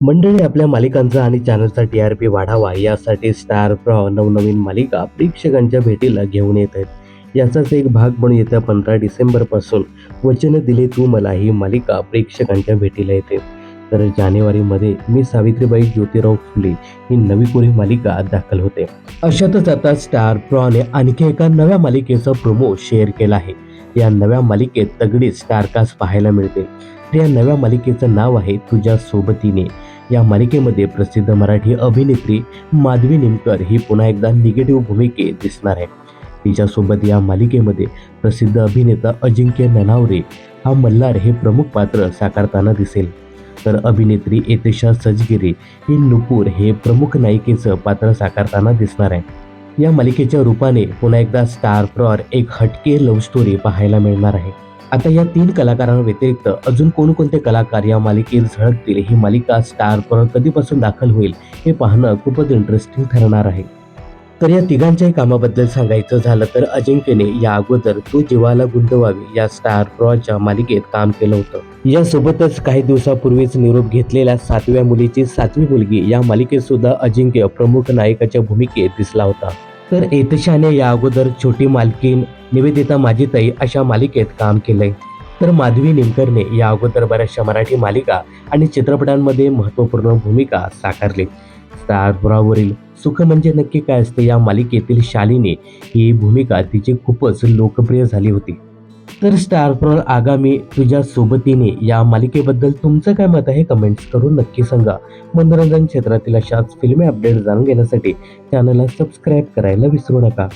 मंडळी आपल्या मालिकांचा आणि चॅनलचा टी आर पी वाढावा यासाठी स्टार प्रॉ नवनवीन मालिका प्रेक्षकांच्या भेटीला घेऊन येत आहेत. याचाच एक भाग म्हणून येत्या पंधरा डिसेंबरपासून वचन दिले तू मला ही मालिका प्रेक्षकांच्या भेटीला येते. तर जानेवारीमध्ये मी सावित्रीबाई ज्योतिराव फुले ही नवी कोरी मालिका दाखल होते. अशातच आता स्टार प्रॉने आणखी एका नव्या मालिकेचा प्रोमो शेअर केला आहे. या नव्या मालिकेत तगडी स्टारकास्ट पाहायला मिळते. तर या नव्या मालिकेचं नाव आहे तुझ्या सोबतीने. या मालिकेमध्ये प्रसिद्ध मराठी अभिनेत्री माधवी निमकर ही पुन्हा एकदा निगेटिव्ह भूमिकेत दिसणार आहे. तिच्यासोबत या मालिकेमध्ये प्रसिद्ध अभिनेता अजिंक्य ननावरे हा मल्हार हे प्रमुख पात्र साकारताना दिसेल. तर अभिनेत्री एतेशा सजगिरी ही नुपूर हे प्रमुख नायिकेचं पात्र साकारताना दिसणार आहे. या मालिकेच्या रूपाने पुन्हा एकदा स्टार प्रॉर एक हटके लव्ह स्टोरी पाहायला मिळणार आहे. आता या तीन कलाकारांव्यतिरिक्त अजून कोणकोणते कलाकार या मालिकेत झळकतील ही मालिका स्टार प्रॉर कधीपासून दाखल होईल हे पाहणं खूपच इंटरेस्टिंग ठरणार आहे. तर या तिघांच्याही कामाबद्दल सांगायचं झालं तर अजिंक्यने या अगोदर तू जीवाला गुंतवावी या स्टार प्रॉच्या मालिकेत काम केलं होतं. यासोबतच काही दिवसापूर्वीच निरोप घेतलेल्या सातव्या मुलीची सातवी मुलगी या मालिकेत सुद्धा अजिंक्य प्रमुख नायकाच्या भूमिकेत दिसला होता. तर एतशाने या अगोदर छोटी मालकीन निवेदिता माझी ताई अशा मालिकेत काम केलंय. तर माधवी निमकरने या अगोदर बऱ्याचशा मराठी मालिका आणि चित्रपटांमध्ये महत्त्वपूर्ण भूमिका साकारली. स्टार सुख म्हणजे नक्की काय असते या मालिकेतील शालिनी ही भूमिका तिची खूपच लोकप्रिय झाली होती. तर स्टारप्रॉल आगामी तुझ्या सोबतीने या मालिकेबद्दल तुमचं काय मत आहे? कमेंट्स करून नक्की सांगा. मनोरंजन क्षेत्रातील अशाच फिल्मी अपडेट जाणून घेण्यासाठी चॅनलला सबस्क्राईब करायला विसरू नका.